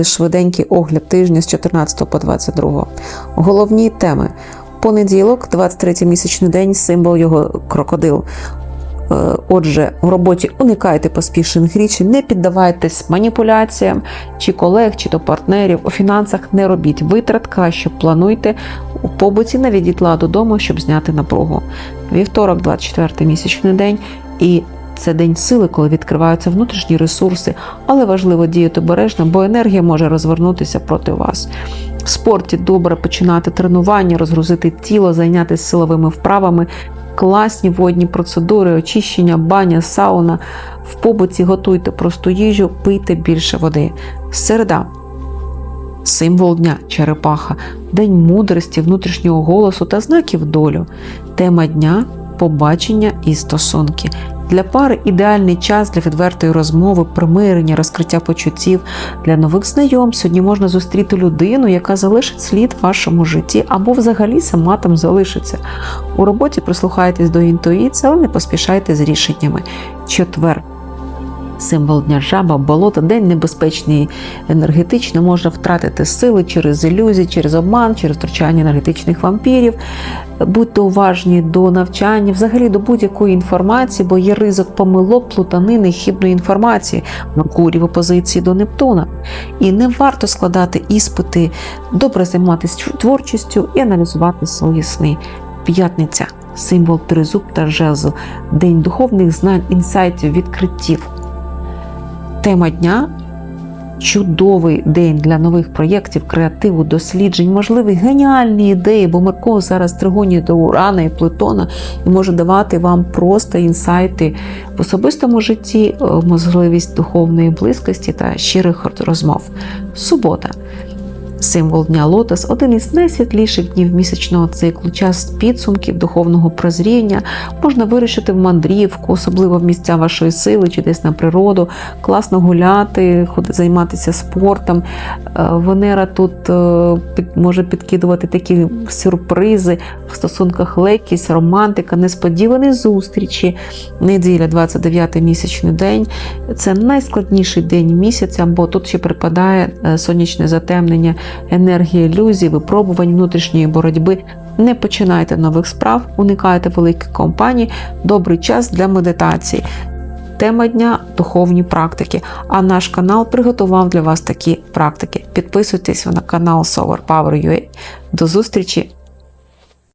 побачити швиденький огляд тижня з 14 по 22. Головні теми. Понеділок, 23 місячний день, символ його крокодил. Е, Отже, в роботі уникайте поспішних рішень, не піддавайтесь маніпуляціям чи колег, чи то партнерів. У фінансах не робіть витрат, краще плануйте у побуті, наведіть ладу додому, щоб зняти напругу. Вівторок, 24 місячний день, і це день сили, коли відкриваються внутрішні ресурси, але важливо діяти обережно, бо енергія може розвернутися проти вас. В спорті добре починати тренування, розгрузити тіло, зайнятися силовими вправами, класні водні процедури, очищення, баня, сауна. В побуті готуйте просту їжу, пийте більше води. Середа. Символ дня черепаха, день мудрості, внутрішнього голосу та знаків долю. Тема дня побачення і стосунки. Для пари ідеальний час для відвертої розмови, примирення, розкриття почуттів. Для нових знайом сьогодні можна зустріти людину, яка залишить слід в вашому житті, або взагалі сама там залишиться. У роботі прислухайтесь до інтуїції, але не поспішайте з рішеннями. Четвер. Символ дня жаба, болото, день небезпечний енергетично, можна втратити сили через ілюзії, через обман, через втручання енергетичних вампірів. Будьте уважні до навчання, взагалі до будь-якої інформації, бо є ризик помилок, плутанини, хибної інформації, Меркурій в опозиції до Нептуна. І не варто складати іспити, добре займатися творчістю і аналізувати свої сни. П'ятниця символ тризуб та жезл, день духовних знань, інсайтів, відкриттів. Тема дня чудовий день для нових проєктів, креативу, досліджень, можливі геніальні ідеї, бо Меркурій зараз тригонює до Урана і Плутона і може давати вам просто інсайти в особистому житті, е, можливість духовної близькості та щирих розмов. Субота. Символ дня лотос один із найсвітліших днів місячного циклу, час підсумків, духовного прозріння. Можна вирішити в мандрівку, особливо в місця вашої сили чи десь на природу, класно гуляти, займатися спортом. Е, Венера тут е, може підкидувати такі сюрпризи в стосунках легкість, романтика, несподівані зустрічі. Неділя, 29 місячний день. Це найскладніший день місяця, бо тут ще припадає е, сонячне затемнення, енергія ілюзій, випробувань внутрішньої боротьби. Не починайте нових справ, уникайте великих компаній, добрий час для медитації. Тема дня духовні практики. А наш канал приготував для вас такі практики. Підписуйтесь на канал Solar Power UA. До зустрічі